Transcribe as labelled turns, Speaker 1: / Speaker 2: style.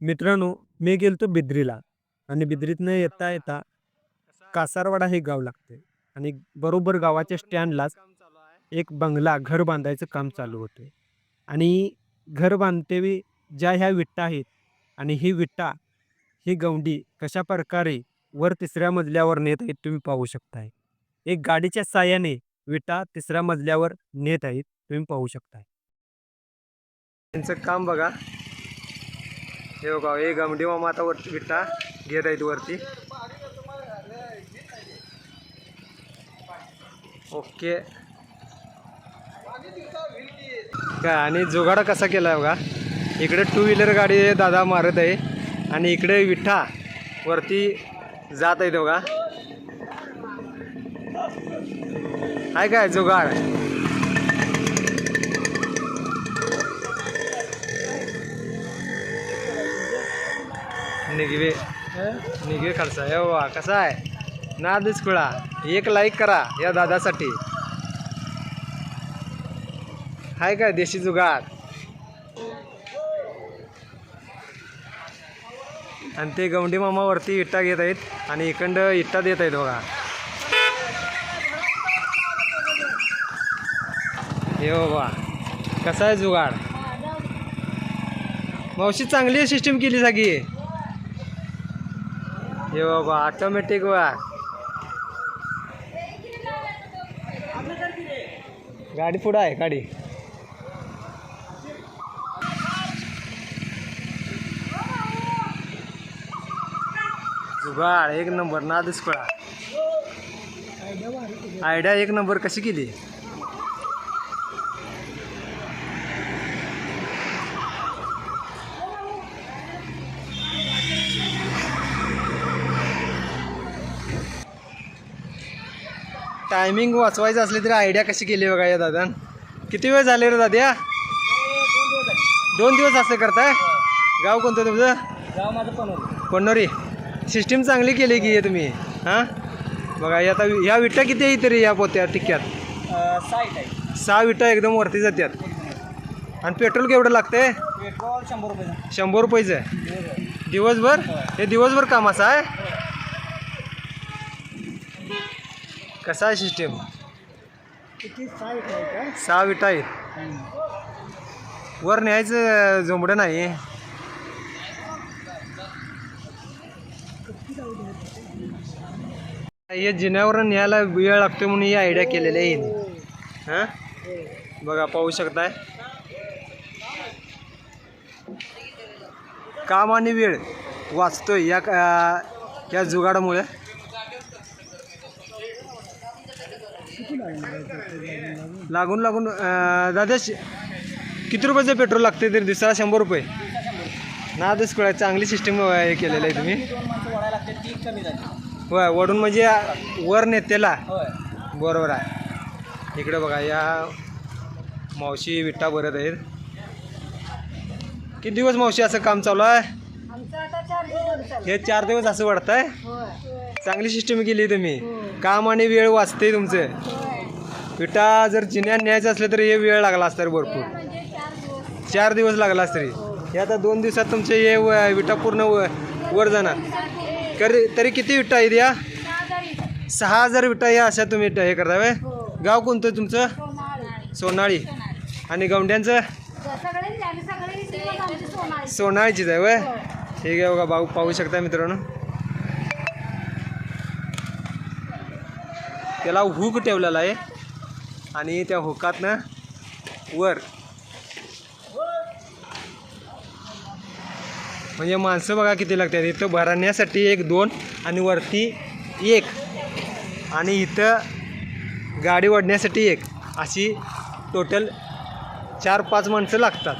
Speaker 1: मित्रांनो मी गेलतो बिद्रीला आणि बिद्रीतनं येता येता कासारवाडा हे गाव लागते आणि बरोबर गावाच्या स्टँडलाच एक बंगला घर बांधायचं काम चालू होतं. आणि घर बांधतेवी ज्या ह्या विट्टा आहेत आणि ही विट्टा ही गवंडी कशा प्रकारे वर तिसऱ्या मजल्यावर नेत आहेत तुम्ही पाहू शकताय. एक गाडीच्या साह्याने विटा तिसऱ्या मजल्यावर नेत आहेत तुम्ही पाहू शकताय. त्यांचं काम बघा. हे बघा हे गमडीमा मातावरती आता वरती विटा घेत आहेत वरती. ओके. काय आणि जुगाडा कसा केला आहे बघा? इकडे टू व्हीलर गाडी दादा मारत आहे आणि इकडे विठा वरती जात आहेत बघा. आहे काय जुगाड? निघवे. निघवे खर्च आहे वा कसा आहे? ना खुळा. एक लाईक करा या दादासाठी. हाय काय देशी जुगाड? आणि ते गवंडी मामा वरती इट्टा घेत आहेत आणि इकंड इट्टा देत आहेत बघा. हे बाबा कसा आहे जुगाड? मावशी चांगली सिस्टीम केली सगळी. हे बाबा ऑटोमॅटिक वा. गाडी पुढं आहे गाडी. जुगाड एक नंबर ना दुष्कळा आयडिया एक नंबर कशी केली? टायमिंग वाचवायचं असले तरी आयडिया कशी केली बघा या दादा किती वेळ झाले रे दाद्या? दोन दिवस असं करताय? गाव कोणतं तुमचं?
Speaker 2: गाव माझं
Speaker 1: पन्नोरी सिस्टीम चांगली केली की हे तुम्ही हां? बघा हे आता ह्या विटा किती आहे तरी या पोत्या टिक्क्यात?
Speaker 2: आहे
Speaker 1: सहा विटा एकदम वरती जातात आणि पेट्रोल केवढं लागतंय?
Speaker 2: पेट्रोल शंभर रुपये
Speaker 1: शंभर रुपयाचं दिवसभर? हे दिवसभर कामाचं आहे? कसा आहे सिस्टीम
Speaker 2: किती का?
Speaker 1: सहा विटा आहेत. वर न्यायचं झोंबडं नाही. हे जिन्यावर न्यायला वेळ लागतो म्हणून ही आयडिया केलेली आहे हिने. हां? बघा पाहू शकताय? काम आणि वेळ वाचतोय या का- या जुगाडामुळे. लागून लागून दादा श- किती रुपयाचं पेट्रोल लागते तरी दिवसाला शंभर रुपये? ना दस कळा चांगली सिस्टीम हे केलेलं आहे तुम्ही.
Speaker 2: दोन माणसं ओढायला लागते ती कमी झाली
Speaker 1: होय वडून म्हणजे वर नेतेला बरोबर आहे. इकडे बघा या मावशी विट्टा भरत आहेत. किती दिवस मावशी असं काम चालू आहे?
Speaker 3: आमचं आता चार दिवस झाले.
Speaker 1: हे चार दिवस असं वाटतंय. चांगली सिस्टीम केली तुम्ही. काम आणि वेळ वाचते तुमचं. विटा जर जिन्यात न्यायचं असलं तर हे वेळ लागला असता भरपूर.
Speaker 3: म्हणजे चार दिवस.
Speaker 1: लागला तरी हे आता दोन दिवसात तुमचे हे व- विटा पूर्ण व- वर जाणार. तरी तरी किती विटा आहेत या?
Speaker 3: सहा
Speaker 1: हजार विटा. या अशा तुम्ही हे करता व्हय?
Speaker 3: हो.
Speaker 1: गाव कोणतं तुमचं?
Speaker 3: सोनाळी.
Speaker 1: आणि गवंड्यांचं? सोनाळीचीच आहे वय ठीक आहे बघा भाऊ पाहू शकता मित्रांनो. त्याला हुक ठेवलेला आहे. आणि त्या हुकातनं वर. म्हणजे माणसं बघा किती लागतात. इथं भरण्यासाठी एक दोन आणि वरती एक. आणि इथं गाडी ओढण्यासाठी एक. अशी टोटल चार पाच माणसं लागतात.